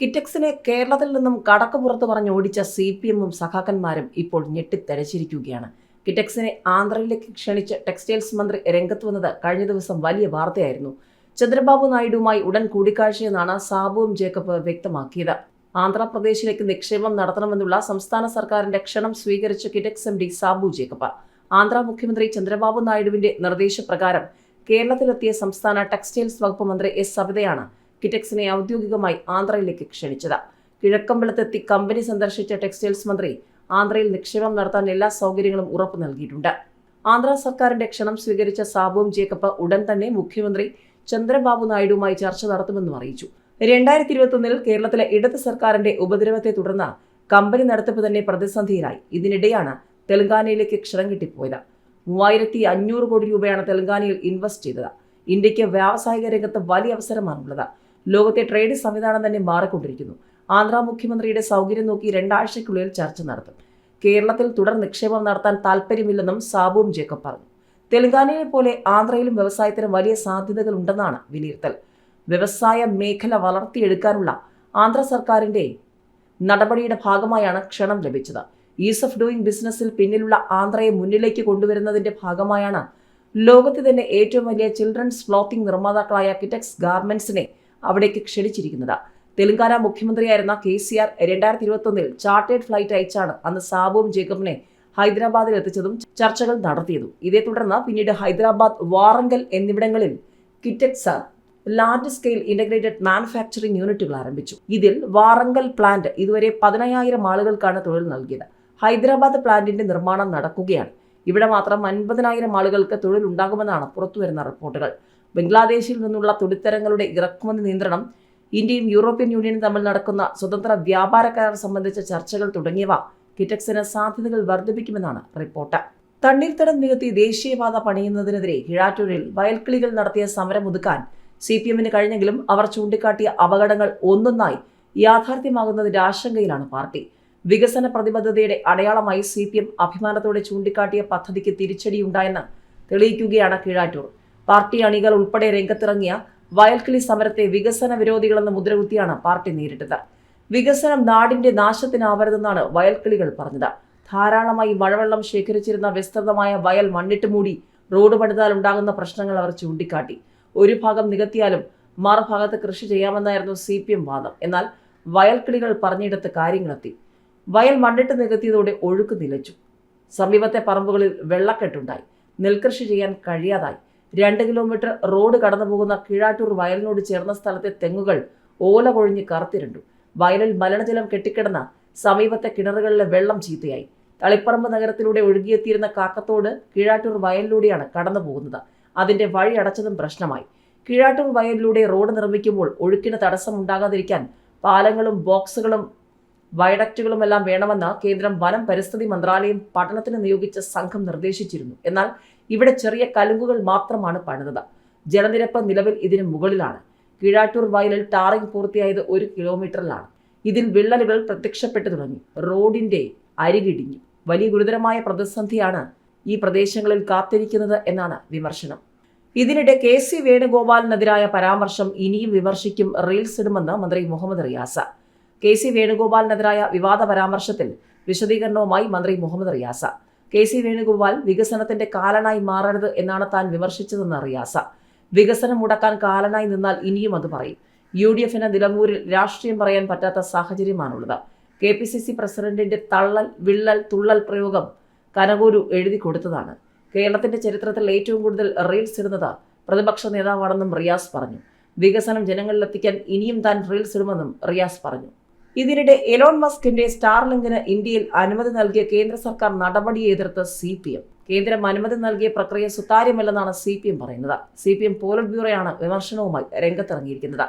കിറ്റക്സിനെ കേരളത്തിൽ നിന്നും കടക്കുപുറത്ത് പറഞ്ഞ് ഓടിച്ച സി പി എമ്മും സഖാക്കന്മാരും ഇപ്പോൾ ഞെട്ടിത്തെരച്ചിരിക്കുകയാണ്. കിറ്റക്സിനെ ആന്ധ്രയിലേക്ക് ക്ഷണിച്ച് ടെക്സ്റ്റൈൽസ് മന്ത്രി രംഗത്ത് വന്നത് കഴിഞ്ഞ ദിവസം വലിയ വാർത്തയായിരുന്നു. ചന്ദ്രബാബു നായിഡുവുമായി ഉടൻ കൂടിക്കാഴ്ചയെന്നാണ് സാബുവും ജേക്കബ് വ്യക്തമാക്കിയത്. ആന്ധ്രാപ്രദേശിലേക്ക് നിക്ഷേപം നടത്തണമെന്നുള്ള സംസ്ഥാന സർക്കാരിന്റെ ക്ഷണം സ്വീകരിച്ച കിറ്റക്സ് എം ഡി സാബു ജേക്കബ്. ആന്ധ്ര മുഖ്യമന്ത്രി ചന്ദ്രബാബു നായിഡുവിന്റെ നിർദ്ദേശപ്രകാരം കേരളത്തിലെത്തിയ സംസ്ഥാന ടെക്സ്റ്റൈൽസ് വകുപ്പ് മന്ത്രി എസ് സവിതയാണ് കിറ്റക്സിനെ ഔദ്യോഗികമായി ആന്ധ്രയിലേക്ക് ക്ഷണിച്ചത്. കിഴക്കമ്പലത്തെത്തി കമ്പനി സന്ദർശിച്ച ടെക്സ്റ്റൈൽസ് മന്ത്രി ആന്ധ്രയിൽ നിക്ഷേപം നടത്താൻ എല്ലാ സൗകര്യങ്ങളും ഉറപ്പു നൽകിയിട്ടുണ്ട്. ആന്ധ്ര സർക്കാരിന്റെ ക്ഷണം സ്വീകരിച്ച സാബുവും ജേക്കബ് ഉടൻ തന്നെ മുഖ്യമന്ത്രി ചന്ദ്രബാബു നായിഡുവുമായി ചർച്ച നടത്തുമെന്നും അറിയിച്ചു. രണ്ടായിരത്തി ഇരുപത്തൊന്നിൽ കേരളത്തിലെ ഇടത് സർക്കാരിന്റെ ഉപദ്രവത്തെ തുടർന്ന് കമ്പനി നടത്തിപ്പ് തന്നെ പ്രതിസന്ധിയിലായി. ഇതിനിടെയാണ് തെലങ്കാനയിലേക്ക് ക്ഷണം കിട്ടിപ്പോയത്. മൂവായിരത്തി അഞ്ഞൂറ് കോടി രൂപയാണ് തെലങ്കാനയിൽ ഇൻവെസ്റ്റ് ചെയ്തത്. ഇന്ത്യയ്ക്ക് വ്യാവസായിക രംഗത്ത് വലിയ അവസരമാണുള്ളത്. ലോകത്തെ ട്രേഡ് സംവിധാനം തന്നെ മാറിക്കൊണ്ടിരിക്കുന്നു. ആന്ധ്ര മുഖ്യമന്ത്രിയുടെ സൗകര്യം നോക്കി രണ്ടാഴ്ചയ്ക്കുള്ളിൽ ചർച്ച നടത്തും. കേരളത്തിൽ തുടർ നിക്ഷേപം നടത്താൻ താൽപ്പര്യമില്ലെന്നും സാബുവും ജേക്കബ് പറഞ്ഞു. തെലങ്കാനയെ പോലെ ആന്ധ്രയിലും വ്യവസായത്തിന് വലിയ സാധ്യതകൾ ഉണ്ടെന്നാണ് വിലയിരുത്തൽ. വ്യവസായ മേഖല വളർത്തിയെടുക്കാനുള്ള ആന്ധ്ര സർക്കാരിന്റെ നടപടിയുടെ ഭാഗമായാണ് ക്ഷണം ലഭിച്ചത്. ഈസ് ഓഫ് ഡൂയിങ് ബിസിനസ്സിൽ പിന്നിലുള്ള ആന്ധ്രയെ മുന്നിലേക്ക് കൊണ്ടുവരുന്നതിന്റെ ഭാഗമായാണ് ലോകത്തെ തന്നെ ഏറ്റവും വലിയ ചിൽഡ്രൻസ് ക്ലോത്തിംഗ് നിർമ്മാതാക്കളായ കിറ്റക്സ് ഗാർമെന്റ്സിനെ അവിടേക്ക് ക്ഷണിച്ചിരിക്കുന്നത്. തെലങ്കാന മുഖ്യമന്ത്രിയായിരുന്ന കെ സി ആർ രണ്ടായിരത്തി ഇരുപത്തൊന്നിൽ ചാർട്ടേഡ് ഫ്ലൈറ്റ് അയച്ചാണ് അന്ന് സാബുവും ജേക്കബിനെ ഹൈദരാബാദിൽ എത്തിച്ചതും ചർച്ചകൾ നടത്തിയതും. ഇതേ തുടർന്ന് പിന്നീട് ഹൈദരാബാദ് വാറങ്കൽ എന്നിവിടങ്ങളിൽ Kitex large scale integrated manufacturing യൂണിറ്റുകൾ ആരംഭിച്ചു. ഇതിൽ വാറങ്കൽ പ്ലാന്റ് ഇതുവരെ പതിനയ്യായിരം ആളുകൾക്കാണ് തൊഴിൽ നൽകിയത്. ഹൈദരാബാദ് പ്ലാന്റിന്റെ നിർമ്മാണം നടക്കുകയാണ്. ഇവിടെ മാത്രം അൻപതിനായിരം ആളുകൾക്ക് തൊഴിൽ ഉണ്ടാകുമെന്നാണ് പുറത്തുവരുന്ന റിപ്പോർട്ടുകൾ. ബംഗ്ലാദേശിൽ നിന്നുള്ള തുണിത്തരങ്ങളുടെ ഇറക്കുമതി നിയന്ത്രണം ഇന്ത്യയും യൂറോപ്യൻ യൂണിയനും തമ്മിൽ നടക്കുന്ന സ്വതന്ത്ര വ്യാപാര കരാർ സംബന്ധിച്ച ചർച്ചകൾ തുടങ്ങിയവ കിറ്റക്സിന് സാധ്യതകൾ വർദ്ധിപ്പിക്കുമെന്നാണ് റിപ്പോർട്ട്. തണ്ണീർത്തടം നികത്തി ദേശീയപാത പണിയുന്നതിനെതിരെ കിഴാറ്റൂരിൽ വയൽക്കിളികൾ നടത്തിയ സമരം ഒതുക്കാൻ സി പി എമ്മിന് കഴിഞ്ഞെങ്കിലും അവർ ചൂണ്ടിക്കാട്ടിയ അപകടങ്ങൾ ഒന്നൊന്നായി യാഥാർത്ഥ്യമാകുന്നതിന്റെ ആശങ്കയിലാണ് പാർട്ടി. വികസന പ്രതിബദ്ധതയുടെ അടയാളമായി സി പി എം അഭിമാനത്തോടെ ചൂണ്ടിക്കാട്ടിയ പദ്ധതിക്ക് തിരിച്ചടിയുണ്ടായെന്ന് തെളിയിക്കുകയാണ് കീഴാറ്റൂർ. പാർട്ടി അണികൾ ഉൾപ്പെടെ രംഗത്തിറങ്ങിയ വയൽക്കിളി സമരത്തെ വികസന വിരോധികളെന്ന മുദ്രകുത്തിയാണ് പാർട്ടി നേരിട്ടത്. വികസനം നാടിന്റെ നാശത്തിനാവരുതെന്നാണ് വയൽക്കിളികൾ പറഞ്ഞത്. ധാരാളമായി മഴവെള്ളം ശേഖരിച്ചിരുന്ന വിസ്തൃതമായ വയൽ മണ്ണിട്ട് മൂടി റോഡ് പണിതാൽ ഉണ്ടാകുന്ന പ്രശ്നങ്ങൾ അവർ ചൂണ്ടിക്കാട്ടി. ഒരു ഭാഗം നികത്തിയാലും മറുഭാഗത്ത് കൃഷി ചെയ്യാമെന്നായിരുന്നു സി പി എം വാദം. എന്നാൽ വയൽക്കിളികൾ പറഞ്ഞിടത്ത് കാര്യങ്ങളെത്തി. വയൽ മണ്ണിട്ട് നികത്തിയതോടെ ഒഴുക്ക് നിലച്ചു. സമീപത്തെ പറമ്പുകളിൽ വെള്ളക്കെട്ടുണ്ടായി. നെൽകൃഷി ചെയ്യാൻ കഴിയാതായി. രണ്ട് കിലോമീറ്റർ റോഡ് കടന്നു പോകുന്ന കീഴാറ്റൂർ വയലിനോട് ചേർന്ന സ്ഥലത്തെ തെങ്ങുകൾ ഓല കൊഴിഞ്ഞ് കറുത്തിരണ്ടു. വയലിൽ മലിനജലം കെട്ടിക്കിടന്ന സമീപത്തെ കിണറുകളിലെ വെള്ളം ചീത്തയായി. തളിപ്പറമ്പ് നഗരത്തിലൂടെ ഒഴുകിയെത്തിയിരുന്ന കാക്കത്തോട് കീഴാറ്റൂർ വയലിലൂടെയാണ് കടന്നു പോകുന്നത് അതിന്റെ വഴി അടച്ചതും പ്രശ്നമായി. കിഴാട്ടൂർ വയലിലൂടെ റോഡ് നിർമ്മിക്കുമ്പോൾ ഒഴുക്കിന് തടസ്സമുണ്ടാകാതിരിക്കാൻ പാലങ്ങളും ബോക്സുകളും വയഡക്റ്റുകളുമെല്ലാം വേണമെന്ന് കേന്ദ്രം വനം പരിസ്ഥിതി മന്ത്രാലയം പഠനത്തിന് നിയോഗിച്ച സംഘം നിർദ്ദേശിച്ചിരുന്നു. എന്നാൽ ഇവിടെ ചെറിയ കലുങ്കുകൾ മാത്രമാണ് പണിതത്. ജലനിരപ്പ് നിലവിൽ ഇതിന് മുകളിലാണ്. കീഴാറ്റൂർ വയലിൽ ടാറിംഗ് പൂർത്തിയായത് ഒരു കിലോമീറ്ററിലാണ്. ഇതിൽ വിള്ളലുകൾ പ്രത്യക്ഷപ്പെട്ടു തുടങ്ങി. റോഡിന്റെ അരികിടിഞ്ഞു. വലിയ ഗുരുതരമായ പ്രതിസന്ധിയാണ് ഈ പ്രദേശങ്ങളിൽ കാത്തിരിക്കുന്നത് എന്നാണ് വിമർശനം. ഇതിനിടെ കെ സി വേണുഗോപാലിനെതിരായ പരാമർശം ഇനിയും വിമർശിക്കും റീൽസ് ഇടുമെന്ന് മന്ത്രി മുഹമ്മദ് റിയാസ. കെ സി വേണുഗോപാലിനെതിരായ വിവാദ പരാമർശത്തിൽ വിശദീകരണവുമായി മന്ത്രി മുഹമ്മദ് റിയാസ. കെ സി വേണുഗോപാൽ വികസനത്തിന്റെ കാലനായി മാറരുത് എന്നാണ് താൻ വിമർശിച്ചതെന്ന് റിയാസ. വികസനം മുടക്കാൻ കാലനായി നിന്നാൽ ഇനിയും അത് പറയും. യു ഡി എഫിന് നിലമ്പൂരിൽ രാഷ്ട്രീയം പറയാൻ പറ്റാത്ത സാഹചര്യമാണുള്ളത്. കെ പി സി സി പ്രസിഡന്റിന്റെ തള്ളൽ വിള്ളൽ തുള്ളൽ പ്രയോഗം കനകൂരു എഴുതി കൊടുത്തതാണ്. കേരളത്തിന്റെ ചരിത്രത്തിൽ ഏറ്റവും കൂടുതൽ റീൽസ് ഇടുന്നത് പ്രതിപക്ഷ നേതാവാണെന്നും റിയാസ് പറഞ്ഞു. വികസനം ജനങ്ങളിലെത്തിക്കാൻ ഇനിയും താൻ റീൽസ് ഇടുമെന്നും റിയാസ് പറഞ്ഞു. ഇതിനിടെ എലോൺ മസ്കിന്റെ സ്റ്റാർലിങ്കിന് ഇന്ത്യയിൽ അനുമതി നൽകിയ കേന്ദ്ര സർക്കാർ നടപടിയെ എതിർത്ത് സി പി എം കേന്ദ്രം അനുമതി നൽകിയ പ്രക്രിയ സുതാര്യമല്ലെന്നാണ് സി പി എം പറയുന്നത്. സി പി എം പോളിറ്റ് ബ്യൂറോയാണ് വിമർശനവുമായി രംഗത്തിറങ്ങിയിരിക്കുന്നത്.